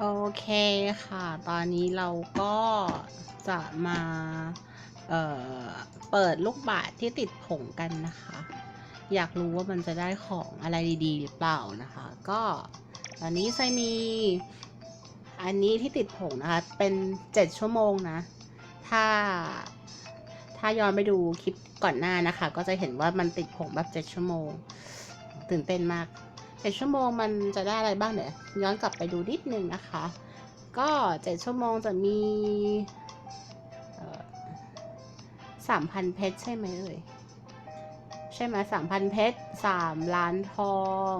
โอเคค่ะ ตอนนี้เราก็จะมาเเปิดลูกบาศก์ที่ติดผงกันนะคะ อยากรู้ว่ามันจะได้ของอะไรดีๆ หรือเปล่านะคะ ก็ตอนนี้ไซมีอันนี้ที่ติดผงนะคะ เป็น 7 ชั่วโมงนะ ถ้าถ้าย้อนไปดูคลิปก่อนหน้านะคะ ก็จะเห็นว่ามันติดผงแบบ 7 ชั่วโมง ตื่นเต้นมาก 7ชั่วโมงมันจะได้อะไรบ้างเดี๋ยย้อนกลับไปดูนิดนึงนะคะ ก็7ชั่วโมงจะมีสามพันเพชรใช่ไหมเอ่ยใช่ไหมสามพันเพชรสามล้านทอง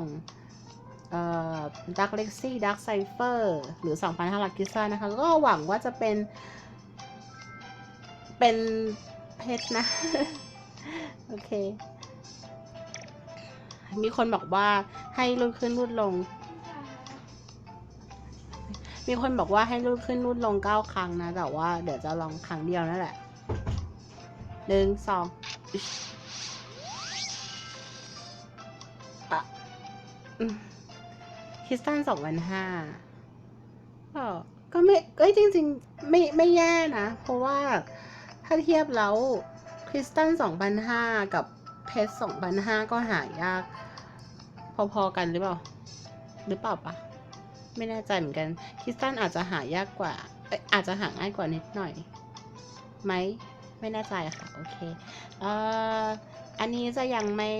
เอ่อดักเล็กซี่ดักไซเฟอร์หรือสองพันห้าร้อยกิซ่านะคะ ก็หวังว่าจะเป็น เป็นเพชรนะ โอเค มีคนบอกว่าให้รูดขึ้นรูดลง มีคนบอกว่าให้รูดขึ้นรูดลงเก้าครั้งนะ แต่ว่าเดี๋ยวจะลองครั้งเดียวนั่นแหละหนึ่งสองอะคริสตันสองพันห้าก็ก็ไม่เอ้ยจริง ๆ ไม่ไม่แย่นะ เพราะว่าถ้าเทียบแล้วคริสตันสองพันห้ากับ เพชรสองพันห้าก็หายาก พอๆกันหรือเปล่า หรือเปล่าปะไม่แน่ใจเหมือนกันคริสตันอาจจะหายากกว่าออาจจะหาง่ายกว่านิดหน่อยไหมไม่แน่ใจค่ะ โอเคเอ่ออันนี้จะยังไม่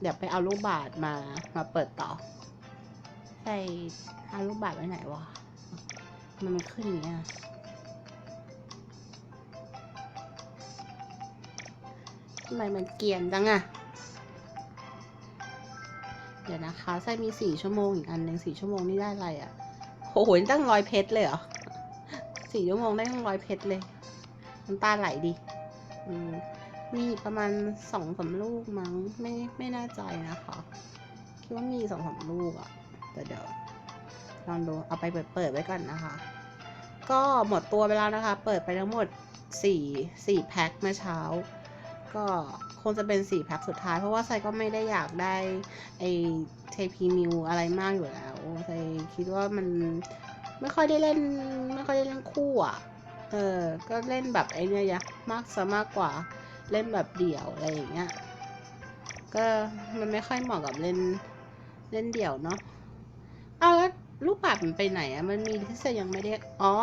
เดี๋ยวไปเอาลูกบาศก์มามาเปิดต่อใส่เอาลูกบาศก์ไว้ไหนวะมันมันขึ้นอย่างเงี้ย ทำไมมันเกรียนจังอะเดี๋ยวนะคะไส้มีสี่ชั่วโมงอีกอันหนึ่งสี่ชั่วโมงนี่ได้อะไรอะโอ้โหตั้งร้อยเพชรเลยเหรอสี่ชั่วโมงได้ตั้งร้อยเพชรเลยน้ำตาไหลดิอืมมีประมาณสองสาลูกมั้งไม่ไม่แน่ใจนะคะคิดว่ามีสองสาลูกอะแต่เดี๋ยวลองดูเอาไปเปิดเปิดไว้ก่อนนะคะ ก็หมดตัวไปแล้วนะคะ เปิดไปทั้งหมดสี่สี่แพ็คเมื่อเช้า ก็คงจะเป็นสี่แพ็คสุดท้าย เพราะว่าไซก็ไม่ได้อยากได้ไอเทพีมิวอะไรมากอยู่แล้วไซคิดว่ามันไม่ค่อยได้เล่นไม่ค่อยได้เล่นคู่อะ เออ ก็เล่นแบบไอเนี่ยยะมากซะมากกว่าเล่นแบบเดี่ยวอะไรอย่างเงี้ย ก็มันไม่ค่อยเหมาะกับเล่นเล่นเดี่ยวเนาะเอาแล้วลูกปัดมันไปไหนอะมันมีที่ไซยังไม่ได้ อ๋อ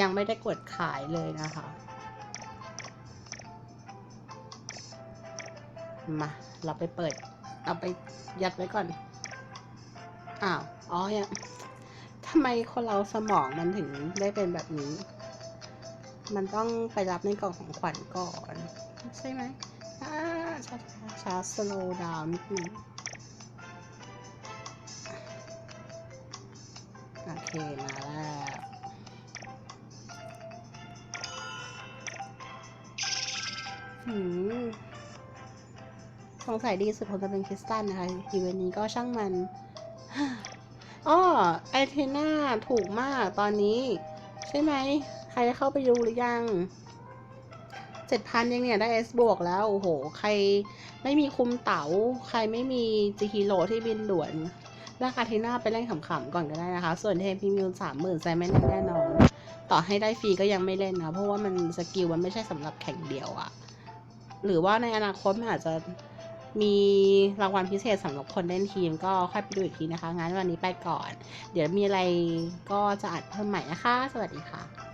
ยังไม่ได้กดขายเลยนะคะ มา เราไปเปิด เอาไปยัดไว้ก่อน อ้าว อ๋อยังทำไมคนเราสมองมันถึงได้เป็นแบบนี้ มันต้องไปรับในกล่องของขวัญก่อน ใช่ไหมอ่าช้าช้าสโลดาวนิดนึงโอเค มาแล้วหืม สงสัยดีสุดคงจะเป็นคริสตันนะคะอีเวนต์นี้ก็ช่างมันอ้อไอเทน่าถูกมากตอนนี้ ใช่ไหม ใครได้เข้าไปดูหรือยังเจ็ดพันยังเนี่ย ได้ S บวกแล้ว โอ้โห ใครไม่มีคุมเต๋า ใครไม่มีจีฮีโร่ที่บินด่วนลากอาเทน่าไปเล่นขำๆก่อนก็ได้นะคะ ส่วนเทมพีมิวสามหมื่นใจไม่แน่แน่นอน ต่อให้ได้ฟรีก็ยังไม่เล่นนะ เพราะว่ามันสกิลมันไม่ใช่สำหรับแข่งเดียวอะหรือว่าในอนาคตมันอาจจะ มีรางวัลพิเศษสำหรับคนเล่นทีมก็ค่อยไปดูอีกทีนะคะ งั้นวันนี้ไปก่อน เดี๋ยวมีอะไรก็จะอัดเพิ่มใหม่นะคะ สวัสดีค่ะ